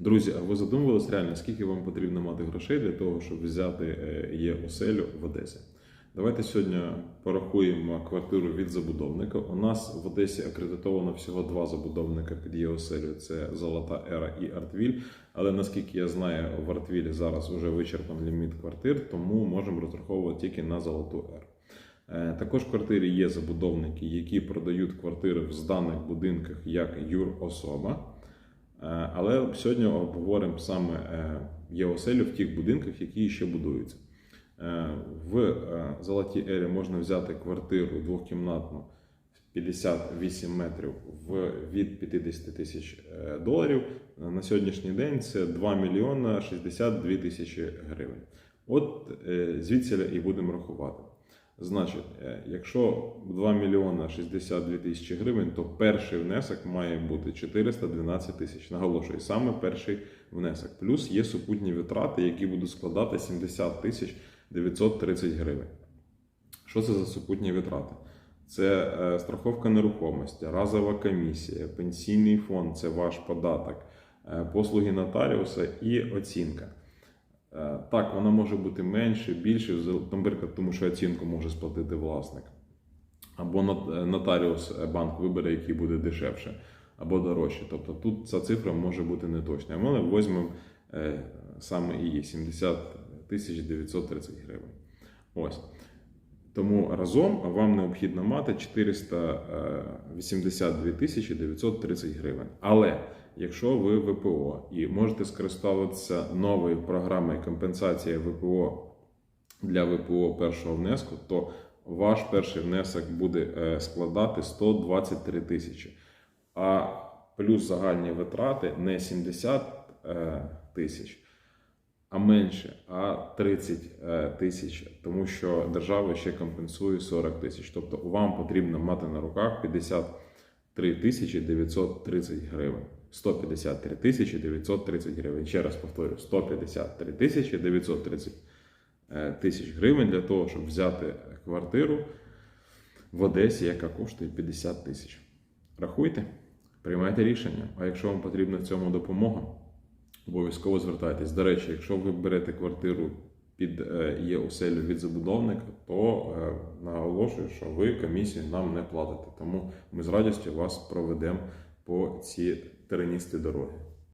Друзі, а ви задумувались реально, скільки вам потрібно мати грошей для того, щоб взяти е, є оселю в Одесі? Давайте сьогодні порахуємо квартиру від забудовника. У нас в Одесі акредитовано всього два забудовника під є оселю: це Золота Ера і Артвіль. Але наскільки я знаю, в Артвілі зараз вже вичерпан ліміт квартир, тому можемо розраховувати тільки на Золоту Еру. Е, Також в квартирі є забудовники, які продають квартири в зданих будинках як юрособа. Е, Але сьогодні обговоримо саме е, ЄОСЕЛю в тих будинках, які ще будуються. Е, В Золотій Ері можна взяти квартиру двохкімнатну 58 метрів від 50 тисяч доларів. На сьогоднішній день це 2 мільйона 62 тисячі гривень. От звідси і будемо рахувати. Значить, е, якщо 2 мільйона 62 тисячі гривень, то перший внесок має бути 412 тисяч. Наголошую, саме перший внесок. Плюс є супутні витрати, які будуть складати 70 тисяч 930 гривень. Що це за супутні витрати? Це е, страховка нерухомості, разова комісія, пенсійний фонд це ваш податок, е, послуги нотаріуса і оцінка. Е, Так, вона може бути менше, більше, наприклад, тому що оцінку може сплатити власник. Або е, нотаріус е, банк вибере, який буде дешевше, або дорожче. Тобто тут ця цифра може бути неточна. Ми візьмемо саме її 70 930 гривень. Ось. Тому разом вам необхідно мати 482 тисячі 930 гривень. Але якщо ви ВПО і можете скористатися новою програмою компенсація ВПО для ВПО першого внеску, то ваш перший внесок буде е, складати 123 тисячі. А плюс загальні витрати не 70 е, тисяч, а менше, а 30 е, тисяч, тому що держава ще компенсує 40 тисяч. Тобто вам потрібно мати на руках 53 тисячі 930 гривень. 153 тисячі 930 гривень. Ще раз повторю, 153 тисячі 930 е, тисяч гривень для того, щоб взяти квартиру в Одесі, яка коштує 50 тисяч. Рахуйте, приймайте рішення. А якщо вам потрібна в цьому допомога, обов'язково звертайтесь. До речі, якщо ви берете квартиру під е, є оселю від забудовника, то е, наголошую, що ви комісію нам не платите. Тому ми з радістю вас проведемо по цій тереністій дороги.